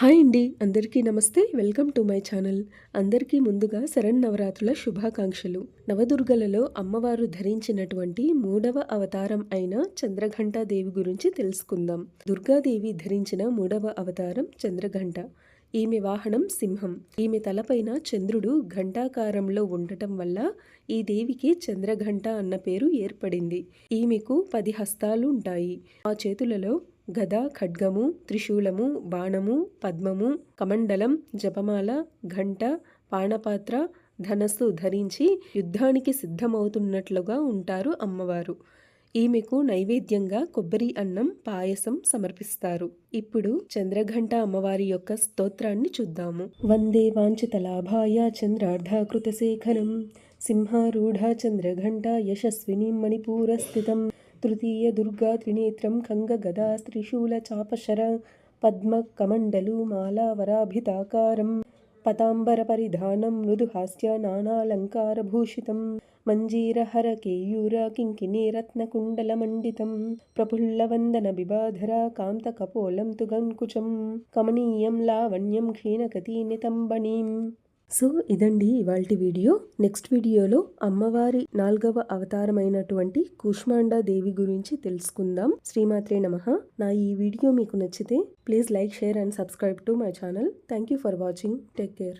Hi అండి. అందరికీ నమస్తే. Welcome to my channel. అందరికీ ముందుగా శరన్నవరాత్రుల శుభాకాంక్షలు. నవదుర్గలలో అమ్మవారు ధరించినటువంటి మూడవ అవతారం అయిన చంద్రఘంటాదేవి గురించి తెలుసుకుందాం. దుర్గాదేవి ధరించిన మూడవ అవతారం చంద్రఘంట. ఈమె వాహనం సింహం. ఈమె తలపైన చంద్రుడు ఘంటాకారంలో ఉండటం వల్ల ఈ దేవికి చంద్రఘంట అన్న పేరు ఏర్పడింది. ఈమెకు పది హస్తాలు ఉంటాయి. ఆ చేతులలో గద ఖడ్గము త్రిశూలము బాణము పద్మము కమండలం జపమాల ఘంట పాణపాత్ర ధనస్సు ధరించి యుద్ధానికి సిద్ధమవుతున్నట్లుగా ఉంటారు అమ్మవారు. ఈమెకు నైవేద్యంగా కొబ్బరి అన్నం పాయసం సమర్పిస్తారు. ఇప్పుడు చంద్రఘంట అమ్మవారి యొక్క స్తోత్రాన్ని చూద్దాము. వందే వాంఛిత లాభాయ చంద్రార్ధాకృత శేఖరం సింహారూఢ చంద్రఘంట యశస్విని మణిపూర స్థితం తృతీయ దుర్గా త్రినేత్రం ఖంగ గదా త్రిశూల చాపశర పద్మ కమండలు మాలావరాభితాకారం పతాంబర పరిధానం మృదుహాస్య నానాలంకారభూషితం మంజీరహర కేయూర కింకినీ రత్నకుండలమండితం ప్రఫుల్లవందన బిబాధర కాంతకపోలం తుగంకుచం కమనీయం లావణ్యం క్షీణకతీ నితంబణీం సో ఇదండి ఇవాళ వీడియో. నెక్స్ట్ వీడియోలో అమ్మవారి నాలుగవ అవతారమైనటువంటి కూష్మాండా దేవి గురించి తెలుసుకుందాం. శ్రీమాత్రే నమ. నా ఈ వీడియో మీకు నచ్చితే please like share and subscribe to my channel. Thank you for watching. Take care.